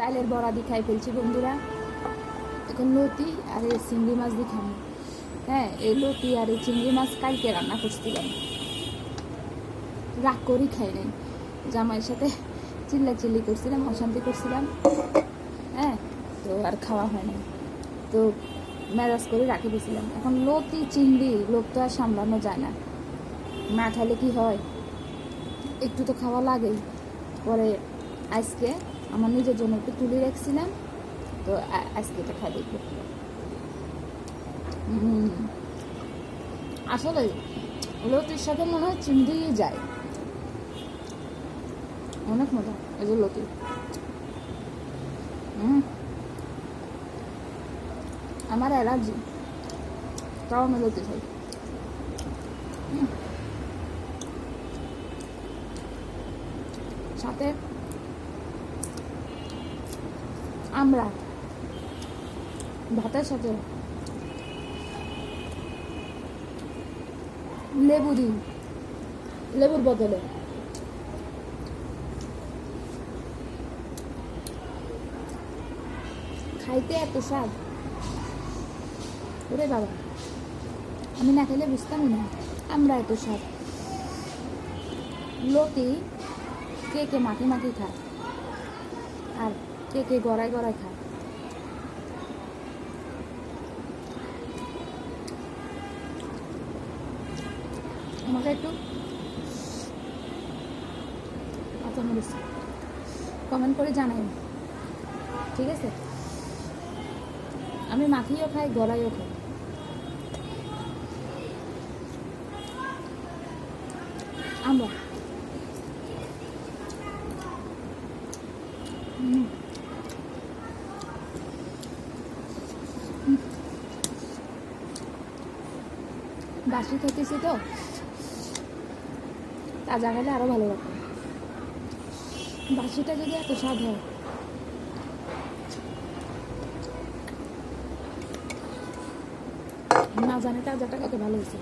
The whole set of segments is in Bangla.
তাইলের বড়া দিয়ে খাই ফেলছি বন্ধুরা। এখন লতি আর এই চিংড়ি মাছ দিয়ে খাব। হ্যাঁ এই লতি আর এই চিংড়ি মাছ কালকে রান্না করছিলাম। রাগ করি খাই নাই। জামাইয়ের সাথে চিল্লা চিল্লি করছিলাম, অশান্তি করছিলাম। হ্যাঁ তো আর খাওয়া হয়নি তো ম্যারাজ করে রাখে দিয়েছিলাম এখন লতি, চিংড়ি লোক তো আর সামলানো যায় না। না খাইলে কি হয়? একটু তো খাওয়া লাগেই। পরে আজকে আমার নিজের জন্য একটু তুলে রাখছিলাম। তো আজকে এটা খাই দেখব। আসলে লতির সাথে মনে হয় চিংড়ি যায়। অনেক মজা, এই যে লতি। আমার অ্যালার্জি, তাও আমি লতি খাই। সাথে আমরা। ভাতের সাথে লেবু দিই। লেবুর বদলে। খাইতে এত স্বাদ? ওরে বাবা, আমি না খেলে বুঝতামই না আমরা এত স্বাদ। লতি কে কে মাটি মাটি খায়। আর কে কে গড়ায় গড়ায় খায়। আমাকে একটু কমেন্ট করে জানাই ঠিক আছে? আমি মাখিও খাই, গড়াইও খাই। আমরা বাসি খেতেছি তো। তাজা খেলে আরও ভালো লাগবে। বাসিটা যদি এত স্বাদ হয়। না জানি তাজাটা কত ভালো হয়েছে।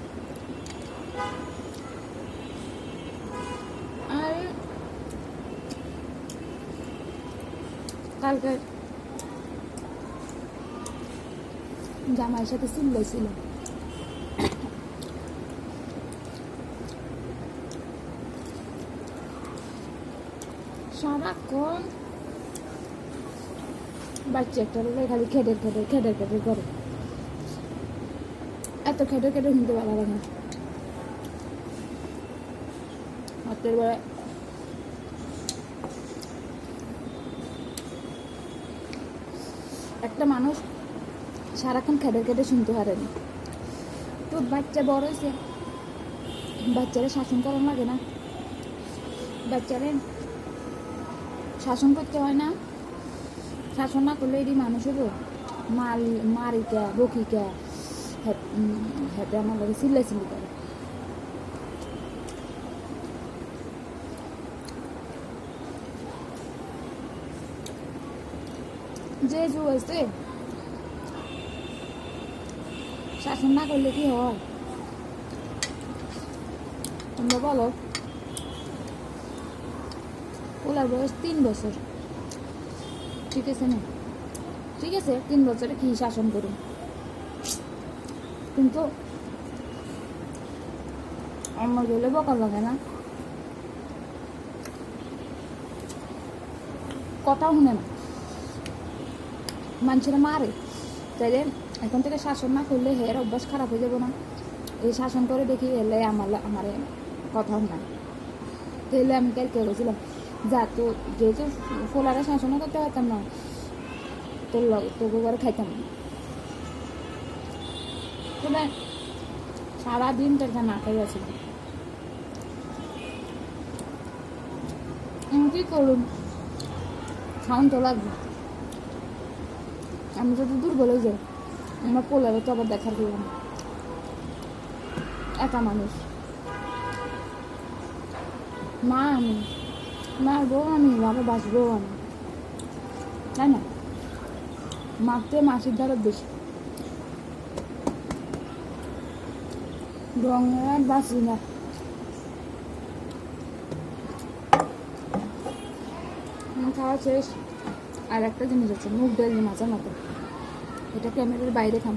আর কালকে জামাইয়ের সাথে চিল্লাইছিল সারাক্ষণ বাচ্চা একটা হলে খালি খেটের খেটের খেটের খেটের করে। এত খেটে খেটে শুনতে ভালো না। হাতের বেলা একটা মানুষ সারাক্ষণ খেটে খেটে শুনতে পারেনি তো বাচ্চা বড় হয়েছে, বাচ্চারা শাসন করার লাগে না। বাচ্চারা শাসন করতে হয় না। শাসন না করলে এটি মানুষ হব। মাল মারিকা বকিকা হাতে আমার লাগে চিল্লা চিল্লি করে। যে যু আছে শাসন না করলে কি হয়? তোমরা বলো। ওলার বয়স তিন বছর। ঠিক আছে না? ঠিক আছে, তিন বছরে কি শাসন করুন। কিন্তু আমার গেলে বকা লাগে না। কথা শুনে না মানুষেরা মারে। তাইলে এখন থেকে শাসন না করলে হের অভ্যাস খারাপ হয়ে যাব না। এই শাসন করে দেখি এলে আমার আমার কথা না। তাহলে আমি কে বলছিলাম যা, তো যেহেতু ফোলারে শাসনও করতে পারতাম না, তোর লগে, তোকে করে খাইতাম না। সারাদিন টাকা না খাই আছে। কি করুন খাওয়ান তো লাগবে। আমি যদি দুর্বল হয়ে যাই, আমার পোলারে তো আবার দেখার না। একা মানুষ। মা আমি। মার বউ আমি বাবা বাঁচবো। আমি তাই না? মারতে মাসির ধারে বেশি। রঙে আর বাঁচি না। খাওয়া শেষ। আর একটা জিনিস আছে, মুগ ডাল মাজার মতো। এটা ক্যামেরার বাইরে খাম